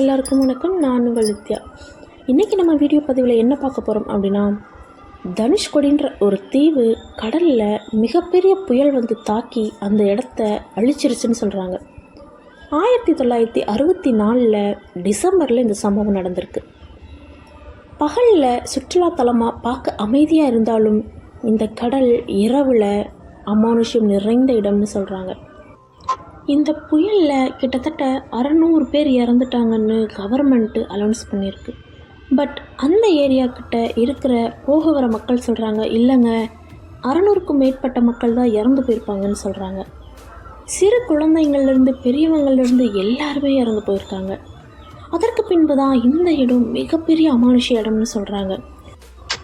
எல்லாருக்கும் வணக்கம். நான் உங்கள் நித்யா. இன்றைக்கி நம்ம வீடியோ பதிவில் என்ன பார்க்க போகிறோம் அப்படின்னா தனுஷ்கொடின்ற ஒரு தீவு கடலில் மிகப்பெரிய புயல் வந்து தாக்கி அந்த இடத்த அழிச்சிருச்சுன்னு சொல்கிறாங்க ஆயிரத்தி தொள்ளாயிரத்தி அறுபத்தி நாலில் டிசம்பரில் இந்த சம்பவம் நடந்திருக்கு. பகலில் சுற்றுலாத்தலமாக பார்க்க அமைதியாக இருந்தாலும் இந்த கடல் இரவில் அமானுஷ்யம் நிறைந்த இடம்னு சொல்கிறாங்க இந்த புயலில் கிட்டத்தட்ட அறநூறு பேர் இறந்துட்டாங்கன்னு கவர்மெண்ட்டு அலௌன்ஸ் பண்ணியிருக்கு பட் அந்த ஏரியா கிட்ட இருக்கிற போக வர மக்கள் சொல்கிறாங்க இல்லைங்க அறநூறுக்கும் மேற்பட்ட மக்கள் தான் இறந்து போயிருப்பாங்கன்னு சொல்கிறாங்க சிறு குழந்தைங்கள்லேருந்து பெரியவங்கள்லேருந்து எல்லாருமே இறந்து போயிருக்காங்க. அதற்கு பின்பு தான் இந்த இடம் மிகப்பெரிய அமானுஷ இடம்னு சொல்கிறாங்க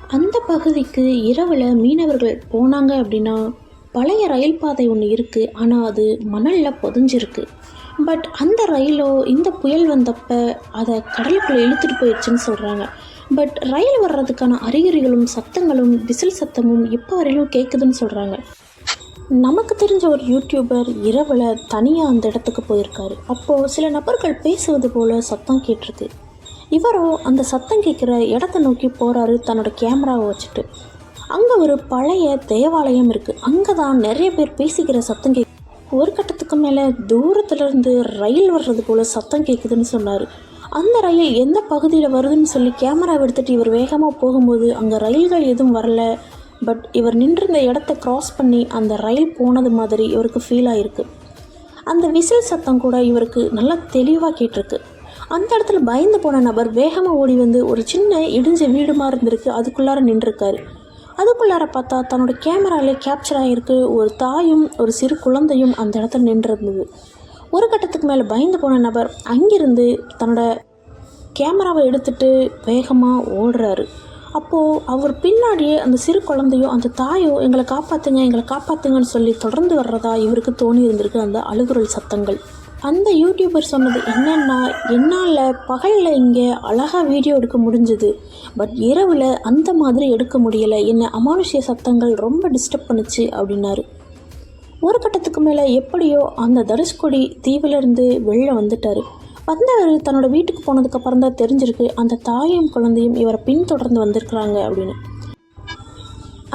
அந்த பகுதிக்கு இரவில் மீனவர்கள் போனாங்க அப்படின்னா பழைய ரயில் பாதை ஒன்று இருக்குது ஆனால் அது மணலில் புதஞ்சிருக்கு. பட் அந்த ரயிலோ இந்த புயல் வந்தப்ப அதை கடலுக்குள்ளே இழுத்துட்டு போயிடுச்சுன்னு சொல்கிறாங்க பட் ரயில் வர்றதுக்கான அறிகுறிகளும் சத்தங்களும் விசில் சத்தமும் இப்போ வரையிலும் கேட்குதுன்னு சொல்கிறாங்க நமக்கு தெரிஞ்ச ஒரு யூடியூபர் இரவில் தனியாக அந்த இடத்துக்கு போயிருக்காரு. அப்போது சில நபர்கள் பேசுவது போல் சத்தம் கேட்டிருக்கு. இவரோ அந்த சத்தம் கேட்குற இடத்த நோக்கி போகிறாரு தன்னோட கேமராவை வச்சுட்டு. அங்கே ஒரு பழைய தேவாலயம் இருக்குது அங்கே தான் நிறைய பேர் பேசிக்கிற சத்தம் கேட்கு ஒரு கட்டத்துக்கு மேலே தூரத்துலேருந்து ரயில் வர்றது போல் சத்தம் கேட்குதுன்னு சொன்னார். அந்த ரயில் எந்த பகுதியில் வருதுன்னு சொல்லி கேமரா எடுத்துகிட்டு இவர் வேகமாக போகும்போது அங்கே ரயில்கள் எதுவும் வரல. பட் இவர் நின்றிருந்த இடத்த க்ராஸ் பண்ணி அந்த ரயில் போனது மாதிரி இவருக்கு ஃபீல் ஆகிருக்கு அந்த விசில் சத்தம் கூட இவருக்கு நல்லா தெளிவாக கேட்டிருக்கு. அந்த இடத்துல பயந்து போன நபர் வேகமாக ஓடி வந்து ஒரு சின்ன இடிஞ்ச வீடு மாதிரி இருந்திருக்கு. அதுக்குள்ளார நின்றுருக்காரு. அதுக்குள்ளார பார்த்தா தன்னோட கேமராலே கேப்சர் ஆகிருக்கு ஒரு தாயும் ஒரு சிறு குழந்தையும் அந்த இடத்துல நின்றிருந்தது. ஒரு கட்டத்துக்கு மேலே பயந்து போன நபர் அங்கிருந்து தன்னோட கேமராவை எடுத்துட்டு வேகமாக ஓடுறாரு. அப்போது அவர் பின்னாடியே அந்த சிறு குழந்தையோ அந்த தாயோ எங்களை காப்பாற்றுங்க எங்களை காப்பாற்றுங்கன்னு சொல்லி தொடர்ந்து வர்றதா இவருக்கு தோணி இருந்திருக்கு அந்த அழுகுரல் சத்தங்கள். அந்த யூடியூபர் சொன்னது என்னன்னா என்னால் பகலில் இங்கே அழகாக வீடியோ எடுக்க முடிஞ்சது பட் இரவில் அந்த மாதிரி எடுக்க முடியலை. என்னை அமானுஷ்ய சத்தங்கள் ரொம்ப டிஸ்டர்ப் பண்ணுச்சு அப்படின்னாரு. ஒரு கட்டத்துக்கு மேலே எப்படியோ அந்த தனுஷ்கொடி தீவிலிருந்து வெளில வந்துட்டார். வந்தவர் தன்னோட வீட்டுக்கு போனதுக்கப்புறம் தான் தெரிஞ்சிருக்கு அந்த தாயும் குழந்தையும் இவரை பின்தொடர்ந்து வந்திருக்கிறாங்க அப்படின்னு.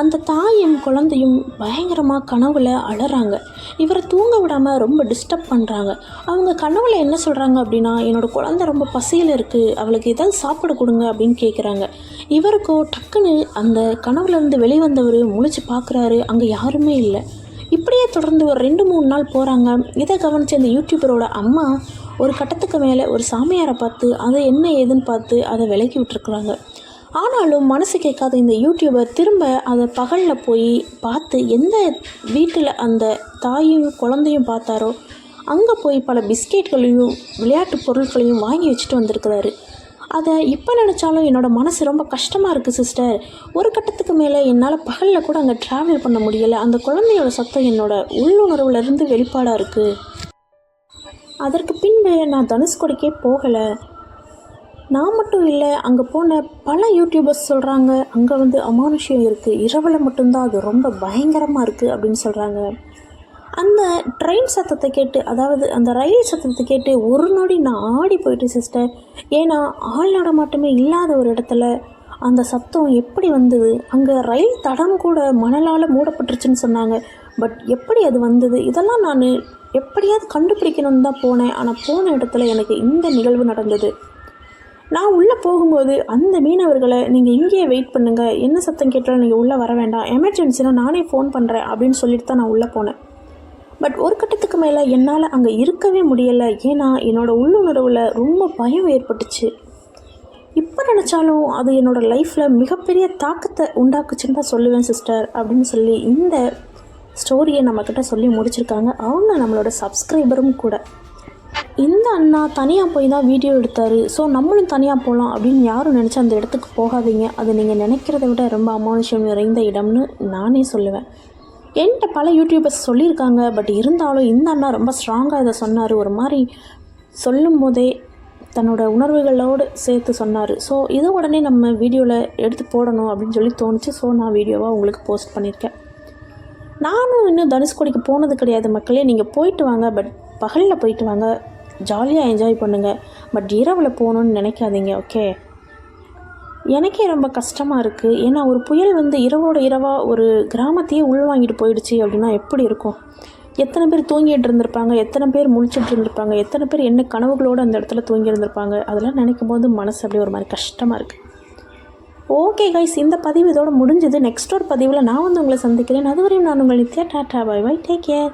அந்த தாயும் குழந்தையும் பயங்கரமாக கனவுல அழறாங்க இவரை தூங்க விடாமல் ரொம்ப டிஸ்டர்ப் பண்ணுறாங்க அவங்க கனவுல என்ன சொல்கிறாங்க அப்படின்னா என்னோடய குழந்தை ரொம்ப பசியில் இருக்குது அவளுக்கு ஏதாவது சாப்பிட கொடுங்க அப்படின்னு கேட்குறாங்க இவருக்கோ டக்குன்னு அந்த கனவுலேருந்து வெளிவந்தவர் முழிச்சு பார்க்குறாரு அங்கே யாருமே இல்லை. இப்படியே தொடர்ந்து ஒரு ரெண்டு மூணு நாள் போகிறாங்க இதை கவனித்து அந்த யூடியூபரோட அம்மா ஒரு கட்டத்துக்கு மேலே ஒரு சாமியாரை பார்த்து அதை என்ன ஏதுன்னு பார்த்து அதை விலக்கி விட்டுருக்குறாங்க. ஆனாலும் மனசு கேட்காத இந்த யூடியூபர் திரும்ப அதை பகலில் போய் பார்த்து எந்த வீட்டில் அந்த தாயும் குழந்தையும் பார்த்தாரோ அங்கே போய் பல பிஸ்கெட்களையும் விளையாட்டு பொருட்களையும் வாங்கி வச்சுட்டு வந்திருக்கிறாரு. அதை இப்போ நினச்சாலும் என்னோடய மனசு ரொம்ப கஷ்டமாக இருக்குது சிஸ்டர் ஒரு கட்டத்துக்கு மேலே என்னால் பகலில் கூட அங்கே ட்ராவல் பண்ண முடியலை. அந்த குழந்தையோட சத்தம் என்னோட உள்ளுணர்வுலேருந்து வெளிப்பாடாக இருக்குது அதற்கு பின்பு நான் தனுஷ்கொடிக்கே போகலை. நான் மட்டும் இல்லை அங்கே போன பல யூடியூபர்ஸ் சொல்கிறாங்க அங்கே வந்து அமானுஷ்யம் இருக்குது இரவில் மட்டும்தான் அது ரொம்ப பயங்கரமாக இருக்குது அப்படின்னு சொல்கிறாங்க அந்த ட்ரெயின் சத்தத்தை கேட்டு அதாவது அந்த ரயில் சத்தத்தை கேட்டு ஒரு நொடி நான் ஆடி போயிட்டு சிஸ்டர் ஏன்னா ஆள் நடமாட்டமே இல்லாத ஒரு இடத்துல அந்த சத்தம் எப்படி வந்தது? அங்கே ரயில் தடம் கூட மணலால் மூடப்பட்டுருச்சுன்னு சொன்னாங்க. பட் எப்படி அது வந்தது? இதெல்லாம் நான் எப்படியாவது கண்டுபிடிக்கணும்னு தான் போனேன். ஆனால் போன இடத்துல எனக்கு இந்த நிகழ்வு நடந்தது. நான் உள்ளே போகும்போது அந்த மீனவர்களை நீங்கள் இங்கேயே வெயிட் பண்ணுங்கள் என்ன சத்தம் கேட்டாலும் நீங்கள் உள்ளே வர வேண்டாம். எமர்ஜென்சினா நானே ஃபோன் பண்ணுறேன் அப்படின்னு சொல்லிட்டு தான் நான் உள்ளே போனேன். பட் ஒரு கட்டத்துக்கு மேலே என்னால் அங்கே இருக்கவே முடியலை. ஏன்னா என்னோடய உள்ளுணர்வில் ரொம்ப பயம் ஏற்பட்டுச்சு. இப்போ நினச்சாலும் அது என்னோடய லைஃப்பில் மிகப்பெரிய தாக்கத்தை உண்டாக்குச்சுன்னு தான் சொல்லுவேன் சிஸ்டர் அப்படின்னு சொல்லி இந்த ஸ்டோரியை நம்மக்கிட்ட சொல்லி முடிச்சிருக்காங்க. அவங்க நம்மளோட சப்ஸ்கிரைபரும் கூட. இந்த அண்ணா தனியாக போய் தான் வீடியோ எடுத்தார். ஸோ நம்மளும் தனியாக போகலாம் அப்படின்னு யாரும் நினச்சி அந்த இடத்துக்கு போகாதீங்க. அது நீங்கள் நினைக்கிறத விட ரொம்ப அமானுஷம் நிறைந்த இடம்னு நானே சொல்லுவேன். என்கிட்ட பல யூடியூபர்ஸ் சொல்லியிருக்காங்க. பட் இருந்தாலும் இந்த அண்ணா ரொம்ப ஸ்ட்ராங்காக இதை சொன்னார். ஒரு மாதிரி சொல்லும் போதே தன்னோட உணர்வுகளோடு சேர்த்து சொன்னார். ஸோ இதை உடனே நம்ம வீடியோவில் எடுத்து போடணும் அப்படின்னு சொல்லி தோணுச்சு. ஸோ நான் வீடியோவாக உங்களுக்கு போஸ்ட் பண்ணியிருக்கேன். நானும் இன்னும் தனுஷ்கோடிக்கு போனது கிடையாது மக்களே. நீங்கள் போயிட்டு வாங்க. பட் பகலில் போயிட்டு வாங்க. ஜாலியாக என்ஜாய் பண்ணுங்கள் பட் இரவில் போகணுன்னு நினைக்காதீங்க ஓகே? எனக்கே ரொம்ப கஷ்டமாக இருக்குது ஏன்னா ஒரு புயல் வந்து இரவோட இரவாக ஒரு கிராமத்தையே உள்வாங்கிட்டு போயிடுச்சு அப்படின்னா எப்படி இருக்கும்? எத்தனை பேர் தூங்கிட்டு இருந்திருப்பாங்க? எத்தனை பேர் முழிச்சிட்டு இருந்திருப்பாங்க? எத்தனை பேர் என்ன கனவுகளோடு அந்த இடத்துல தூங்கி இருந்திருப்பாங்க? அதெல்லாம் நினைக்கும் போது மனசு அப்படியே ஒரு மாதிரி கஷ்டமாக இருக்குது ஓகே கைஸ் இந்த பதிவு இதோட முடிஞ்சது. நெக்ஸ்ட் ஒரு பதிவில் நான் வந்து உங்களை சந்திக்கிறேன். அதுவரையும் நான் உங்கள் Nithya tata bye bye take care